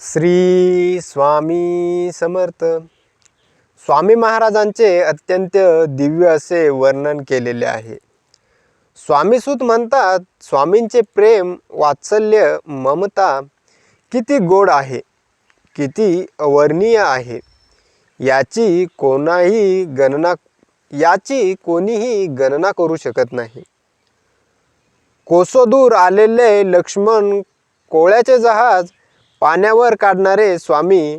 श्री स्वामी समर्थ. स्वामी महाराजांचे अत्यंत दिव्य असे वर्णन केलेले आहे. स्वामीसूत म्हणतात स्वामींचे प्रेम वात्सल्य ममता किती गोड आहे किती अवर्णीय आहे. याची कोणाही गणना याची कोणीही गणना करू शकत नाही. कोसोदूर आलेले लक्ष्मण कोळ्याचे जहाज पाण्यावर काढणारे स्वामी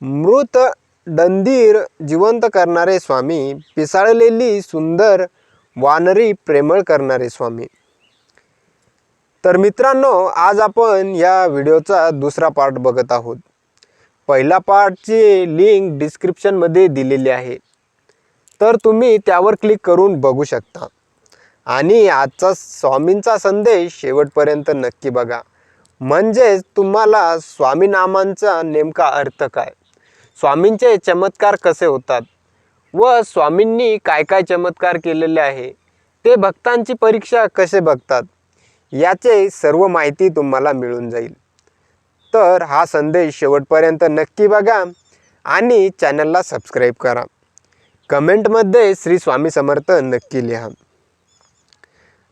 मृत डंदीर जिवंत करणारे स्वामी पिसाळलेली सुंदर वानरी प्रेमळ करणारे स्वामी. तर मित्रांनो आज आपण या व्हिडिओचा दुसरा पार्ट बघत आहोत. पहिला पार्टची लिंक डिस्क्रिप्शनमध्ये दिलेली आहे. तर तुम्ही त्यावर क्लिक करून बघू शकता. आणि आजचा स्वामींचा संदेश शेवटपर्यंत नक्की बघा. म्हणजेच तुम्हाला स्वामी नामांचा नेमका अर्थ काय? स्वामींचे चमत्कार कसे होतात? व स्वामींनी काय काय चमत्कार केलेले आहे? ते भक्तांची परीक्षा कसे बघतात? याचे सर्व माहिती तुम्हाला मिळून जाईल. तर हा संदेश शेवटपर्यंत नक्की बघा आणि चॅनलला सबस्क्राईब करा. कमेंटमध्ये श्री स्वामी समर्थ नक्की लिहा.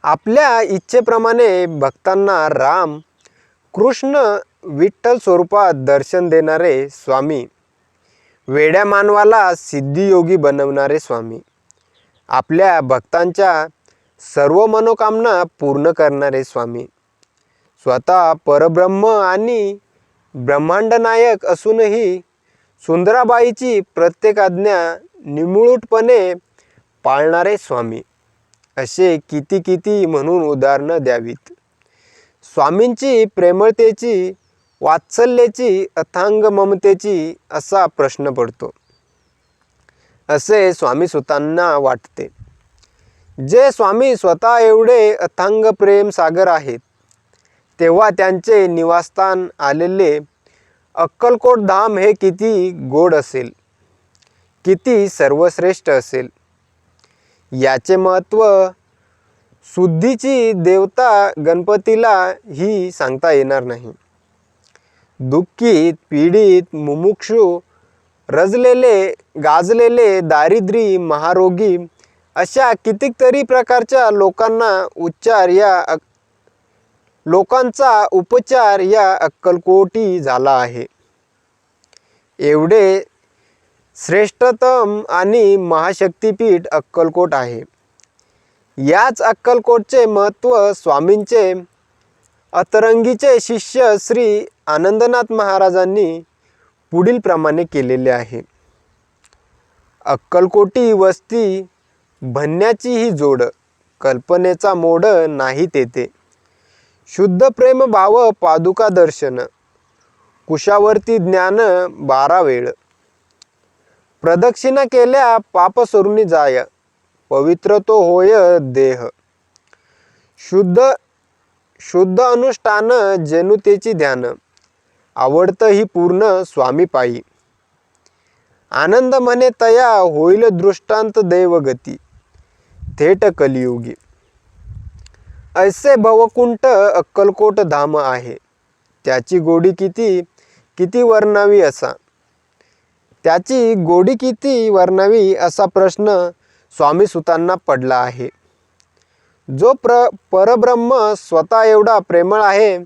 आपल्या इच्छेप्रमाणे भक्तांना राम कृष्ण विठ्ठल स्वरूपात दर्शन देणारे स्वामी वेड्या मानवाला सिद्धियोगी बनवणारे स्वामी आपल्या भक्तांच्या सर्व मनोकामना पूर्ण करणारे स्वामी स्वतः परब्रह्म आणि ब्रह्मांडनायक असूनही सुंदराबाईची प्रत्येक आज्ञा निमुळूटपणे पाळणारे स्वामी असे किती किती म्हणून उदाहरणं द्यावीत. स्वामींची प्रेमळतेची वात्सल्याची अथांग ममतेची असा प्रश्न पडतो. असे स्वामी सुतांना वाटते. जे स्वामी स्वतः एवढे अथांग प्रेम सागर आहेत तेव्हा त्यांचे निवासस्थान आलेले अक्कलकोट धाम हे किती गोड असेल किती सर्वश्रेष्ठ असेल. याचे महत्त्व शुद्धीची देवता गणपतीला ही सांगता येणार नाही. दुःखीत पीडित मुमुक्षू रजलेले गाजलेले दारिद्री महारोगी अशा कितीतरी प्रकारच्या लोकांना उच्चार या अक- लोकांचा उपचार या अक्कलकोटी झाला आहे. एवढे श्रेष्ठतम आणि महाशक्तीपीठ अक्कलकोट आहे. याच अक्कलकोटचे महत्त्व स्वामींचे अतरंगीचे शिष्य श्री आनंदनाथ महाराजांनी पुढीलप्रमाणे केलेले आहे. अक्कलकोटी वस्ती भन्याची ही जोड कल्पनेचा मोड नाही तेथे. शुद्ध प्रेम भाव पादुका दर्शन कुशावर्ती ज्ञान बारा वेळ. प्रदक्षिणा केल्या पापसरुणी जाय. पवित्र तो होय देह. शुद्ध शुद्ध अनुष्ठान जनुतेची ध्यान. आवडतं ही पूर्ण स्वामी पायी. आनंद म्हणे तया होईल दृष्टांत दैवगती. थेट कलियुगी. ऐसे भवकुंठ अक्कलकोट धाम आहे. त्याची गोडी किती किती वर्णावी असा? त्याची गोडी किती वर्णावी असा प्रश्न स्वामी सुतांना पडला आहे. जो प्र परब्रह्म स्वतः एवढा प्रेमळ आहे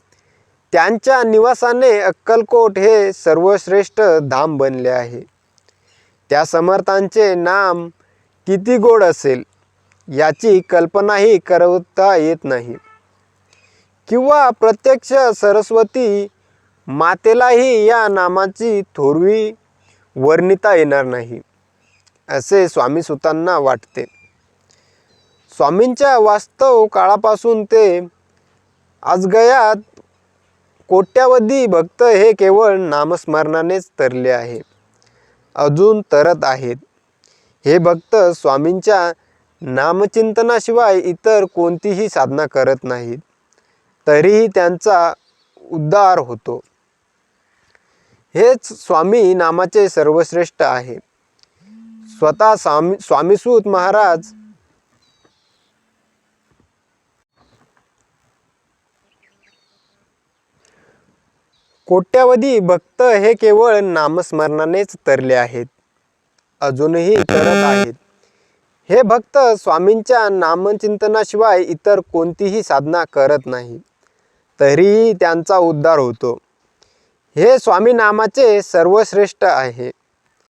त्यांच्या निवासाने अक्कलकोट हे सर्वश्रेष्ठ धाम बनले आहे. त्या समर्थांचे नाम किती गोड असेल याची कल्पनाही करता येत नाही. किंवा प्रत्यक्ष सरस्वती मातेलाही या नामाची थोरवी वर्णिता येणार नाही. असे स्वामीसुतांना वाटते. स्वामींच्या वास्तव काळापासून ते आजगयात कोट्यावधी भक्त हे केवळ नामस्मरणानेच तरले आहे अजून तरत आहेत. हे भक्त स्वामींच्या नामचिंतनाशिवाय इतर कोणतीही साधना करत नाहीत. तरीही त्यांचा उद्धार होतो. हेच स्वामी नामाचे सर्वश्रेष्ठ आहे स्वतः स्वामी स्वामीसूत महाराज. कोट्यावधी भक्त हे केवळ नामस्मरणानेच तरले आहेत. अजूनही करत आहेत. हे भक्त स्वामींच्या नामचिंतनाशिवाय इतर कोणतीही साधना करत नाही. तरीही त्यांचा उद्धार होतो. हे स्वामी नामाचे सर्वश्रेष्ठ आहे.